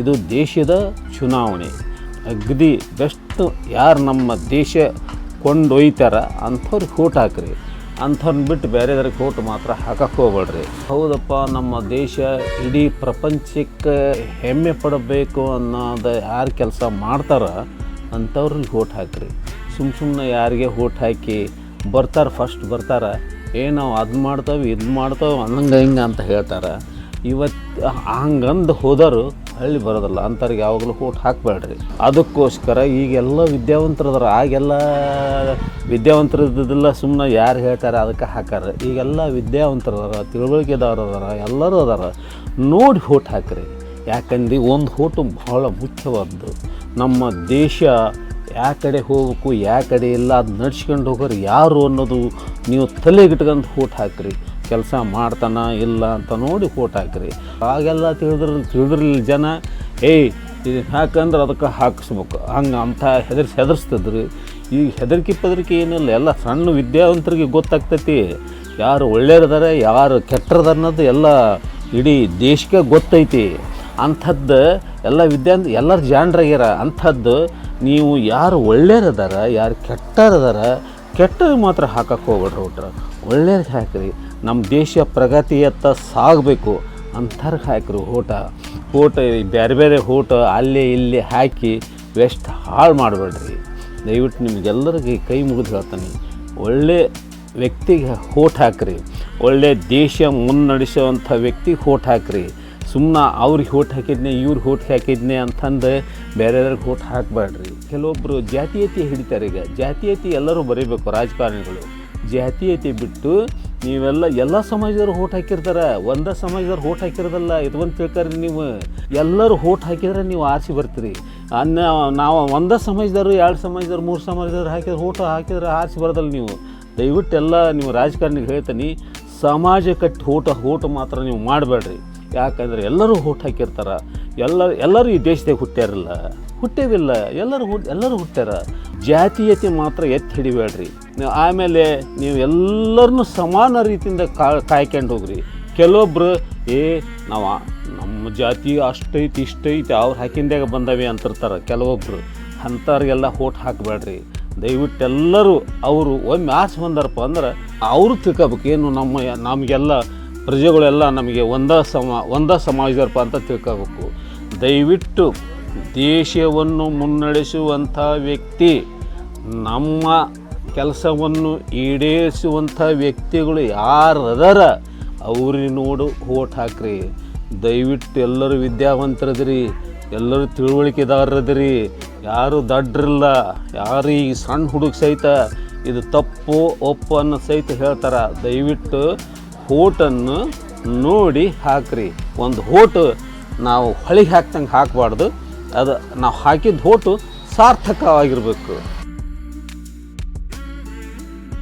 ಇದು ದೇಶದ ಚುನಾವಣೆ. ಅಗದಿ ಬೆಸ್ಟ್ ಯಾರು ನಮ್ಮ ದೇಶ ಕೊಂಡೊಯ್ತಾರ ಅಂಥವ್ರಿಗೆ ಓಟ್ ಹಾಕ್ರಿ. ಅಂಥವ್ರನ್ನ ಬಿಟ್ಟು ಬೇರೆದವ್ರಿಗೆ ಓಟ್ ಮಾತ್ರ ಹಾಕಕ್ಕೆ ಹೋಗ್ಬೇಡ್ರಿ ಹೌದಪ್ಪ, ನಮ್ಮ ದೇಶ ಇಡೀ ಪ್ರಪಂಚಕ್ಕೆ ಹೆಮ್ಮೆ ಪಡಬೇಕು ಅನ್ನೋದು ಯಾರು ಕೆಲಸ ಮಾಡ್ತಾರ ಅಂಥವ್ರಿಗೆ ಓಟ್ ಹಾಕ್ರಿ. ಸುಮ್ಮ ಸುಮ್ಮನೆ ಯಾರಿಗೆ ಓಟ್ ಹಾಕಿ ಬರ್ತಾರೆ ಫಸ್ಟ್ ಬರ್ತಾರೆ. ಏ ನಾವು ಅದು ಮಾಡ್ತೇವೆ, ಇದು ಮಾಡ್ತೇವೆ ಅನ್ನಂಗೆ ಹಿಂಗೆ ಅಂತ ಹೇಳ್ತಾರೆ. ಇವತ್ತು ಹಂಗಂದು ಹೋದರು ಹಳ್ಳಿ ಬರೋದಲ್ಲ ಅಂಥವ್ರಿಗೆ ಯಾವಾಗಲೂ ಕೋಟ್ ಹಾಕಬೇಡ್ರಿ. ಅದಕ್ಕೋಸ್ಕರ ಈಗೆಲ್ಲ ವಿದ್ಯಾವಂತರದಾರ ಆಗೆಲ್ಲ ವಿದ್ಯಾವಂತರದ್ದೆಲ್ಲ ಸುಮ್ಮನೆ ಯಾರು ಹೇಳ್ತಾರೆ ಅದಕ್ಕೆ ಹಾಕಾರ ಈಗೆಲ್ಲ ವಿದ್ಯಾವಂತರದಾರ ತಿಳುವಳಿಕೆದವ್ರು ಅದಾರ ಎಲ್ಲರೂ ಅದಾರ. ನೋಡಿ ಹೋಟ್ ಹಾಕ್ರಿ. ಯಾಕಂದ್ರೆ ಒಂದು ಹೋಟು ಭಾಳ ಮುಖ್ಯವಾದ್ದು. ನಮ್ಮ ದೇಶ ಯಾ ಕಡೆ ಹೋಗಬೇಕು, ಯಾ ಕಡೆ ಇಲ್ಲ, ಅದು ನಡ್ಸ್ಕೊಂಡು ಹೋಗೋರು ಯಾರು ಅನ್ನೋದು ನೀವು ತಲೆಗಿಟ್ಕೊಂಡು ಹೋಟ್ ಹಾಕ್ರಿ. ಕೆಲಸ ಮಾಡ್ತಾನ ಇಲ್ಲ ಅಂತ ನೋಡಿ ಓಟ್ ಹಾಕ್ರಿ. ಆಗೆಲ್ಲ ತಿಳಿದ್ರ ತಿಳಿದ್ರಲ್ಲಿ ಜನ, ಏಯ್, ಇದು ಹಾಕಂದ್ರೆ ಅದಕ್ಕೆ ಹಾಕಿಸ್ಬೇಕು. ಹಂಗೆ ಅಂಥ ಹೆದರ್ಸಿ, ಹೆದರ್ಸ್ತಿದ್ರು. ಈಗ ಹೆದರಿಕೆ ಪದರಿಕೆ ಏನಿಲ್ಲ, ಎಲ್ಲ ಸಣ್ಣ ವಿದ್ಯಾವಂತರಿಗೆ ಗೊತ್ತಾಗ್ತೈತಿ. ಯಾರು ಒಳ್ಳೆಯದಾರೆ ಯಾರು ಕೆಟ್ಟರದ ಅನ್ನೋದು ಎಲ್ಲ ಇಡೀ ದೇಶಕ್ಕೆ ಗೊತ್ತೈತಿ. ಅಂಥದ್ದು ಎಲ್ಲ ವಿದ್ಯಾ ಎಲ್ಲರ ಜಾಣರಾಗ್ಯಾರ. ಅಂಥದ್ದು ನೀವು ಯಾರು ಒಳ್ಳೆಯರದಾರ ಯಾರು ಕೆಟ್ಟರದಾರ ಕೆಟ್ಟರಿಗೆ ಮಾತ್ರ ಹಾಕಕ್ಕೆ ಹೋಗ್ಬೇಡ್ರಿ ಒಟ್ರ ಒಳ್ಳೇದು ಹಾಕಿರಿ. ನಮ್ಮ ದೇಶ ಪ್ರಗತಿಯತ್ತ ಸಾಗಬೇಕು. ಅಂಥರ್ಗೆ ಹಾಕಿರಿ ಓಟ ಓಟ ಬೇರೆ ಬೇರೆ ಊಟ ಅಲ್ಲಿ ಇಲ್ಲಿ ಹಾಕಿ ವೆಸ್ಟ್ ಹಾಳು ಮಾಡಬೇಡ್ರಿ. ದಯವಿಟ್ಟು ನಿಮಗೆಲ್ಲರಿಗೆ ಕೈ ಮುಗಿದು ಹೇಳ್ತಾನೆ. ಒಳ್ಳೆ ವ್ಯಕ್ತಿಗೆ ಓಟ್ ಹಾಕ್ರಿ. ಒಳ್ಳೆ ದೇಶ ಮುನ್ನಡೆಸುವಂಥ ವ್ಯಕ್ತಿಗೆ ಓಟ್ ಹಾಕ್ರಿ. ಸುಮ್ಮನೆ ಅವ್ರಿಗೆ ಓಟ್ ಹಾಕಿದ್ನೆ ಇವ್ರಿಗೆ ಓಟ್ ಹಾಕಿದ್ನೆ ಅಂತಂದು ಬೇರೆಯವ್ರಿಗೆ ಓಟ್ ಹಾಕಬೇಡ್ರಿ. ಕೆಲವೊಬ್ಬರು ಜಾತೀಯತೆ ಹಿಡಿತಾರೆ ಈಗ. ಜಾತೀಯತೆ ಎಲ್ಲರೂ ಬರೀಬೇಕು ರಾಜಕಾರಣಿಗಳು. ಜಾತೀಯತೆ ಬಿಟ್ಟು ನೀವೆಲ್ಲ ಎಲ್ಲ ಸಮಾಜದವ್ರು ಓಟ್ ಹಾಕಿರ್ತಾರೆ. ಒಂದೇ ಸಮಾಜದವ್ರು ಓಟ್ ಹಾಕಿರೋದಲ್ಲ ಇದೊಂದು ತಿಳ್ಕೊರಿ ನೀವು. ಎಲ್ಲರೂ ಓಟ್ ಹಾಕಿದ್ರೆ ನೀವು ಆರಿಸಿ ಬರ್ತೀರಿ. ಅನ್ನ ನಾವು ಒಂದೇ ಸಮಾಜದವರು, ಎರಡು ಸಮಾಜದವ್ರು, ಮೂರು ಸಮಾಜದವ್ರು ಹಾಕಿದ್ರೆ ಓಟ್ ಹಾಕಿದ್ರೆ ಆರಿಸಿ ಬರೋದಲ್ಲ ನೀವು. ದಯವಿಟ್ಟು ಎಲ್ಲ ನೀವು ರಾಜಕಾರಣಿಗೆ ಹೇಳ್ತೀನಿ ಸಮಾಜ ಕಟ್ಟಿ ಓಟ ಓಟ ಮಾತ್ರ ನೀವು ಮಾಡಬೇಡ್ರಿ. ಯಾಕಂದ್ರೆ ಎಲ್ಲರೂ ಹುಟ್ಟು ಹಾಕಿರ್ತಾರೆ. ಎಲ್ಲ, ಎಲ್ಲರೂ ಈ ದೇಶದಾಗ ಹುಟ್ಟ್ಯಾರಲ್ಲ. ಹುಟ್ಟೇವಿಲ್ಲ ಎಲ್ಲರೂ ಹುಟ್, ಎಲ್ಲರೂ ಹುಟ್ಟ್ಯಾರ. ಜಾತೀಯತೆ ಮಾತ್ರ ಎತ್ತಿ ಹಿಡಿಬೇಡ್ರಿ. ನೀವು ಆಮೇಲೆ ನೀವು ಎಲ್ಲರನ್ನೂ ಸಮಾನ ರೀತಿಯಿಂದ ಕಾಯ್ಕೊಂಡು ಹೋಗ್ರಿ. ಕೆಲವೊಬ್ರು, ಏ, ನಾವು ನಮ್ಮ ಜಾತಿ ಅಷ್ಟೈತಿ, ಇಷ್ಟೈತಿ, ಅವ್ರು ಹಾಕಿಂದಾಗ ಬಂದವೆ ಅಂತಿರ್ತಾರೆ ಕೆಲವೊಬ್ರು. ಅಂಥವ್ರಿಗೆಲ್ಲ ಹೋಟ್ ಹಾಕಬೇಡ್ರಿ. ದಯವಿಟ್ಟು ಎಲ್ಲರೂ ಅವರು ಒಮ್ಮೆ ಆಸೆ ಬಂದಾರಪ್ಪ ಅಂದ್ರೆ ಅವರು ತಿಳ್ಕೊಬೇಕು. ಏನು ನಮ್ಮ, ನಮಗೆಲ್ಲ ಪ್ರಜೆಗಳೆಲ್ಲ ನಮಗೆ ಒಂದೇ ಸಮ, ಒಂದೇ ಸಮಾಜದಪ್ಪ ಅಂತ ತಿಳ್ಕೋಬೇಕು. ದಯವಿಟ್ಟು ದೇಶವನ್ನು ಮುನ್ನಡೆಸುವಂಥ ವ್ಯಕ್ತಿ, ನಮ್ಮ ಕೆಲಸವನ್ನು ಈಡೇರಿಸುವಂಥ ವ್ಯಕ್ತಿಗಳು ಯಾರು ಅದರ ಅವ್ರಿಗೆ ನೋಡು ಓಟ್ ಹಾಕ್ರಿ. ದಯವಿಟ್ಟು ಎಲ್ಲರೂ ವಿದ್ಯಾವಂತರದ್ರಿ, ಎಲ್ಲರೂ ತಿಳುವಳಿಕೆದಾರರದ್ರಿ. ಯಾರು ದಡ್ರಿಲ್ಲ, ಯಾರು ಈ ಸಣ್ಣ ಹುಡುಗ ಸಹಿತ ಇದು ತಪ್ಪು ಒಪ್ಪು ಅನ್ನೋ ಸಹಿತ ಹೇಳ್ತಾರೆ. ದಯವಿಟ್ಟು ಹೋಟನ್ನು ನೋಡಿ ಹಾಕ್ರಿ. ಒಂದು ಹೋಟು ನಾವು ಹೊಳಿಗೆ ಹಾಕ್ದಂಗೆ ಹಾಕಬಾರ್ದು. ಅದು ನಾವು ಹಾಕಿದ ಹೋಟು ಸಾರ್ಥಕವಾಗಿರಬೇಕು.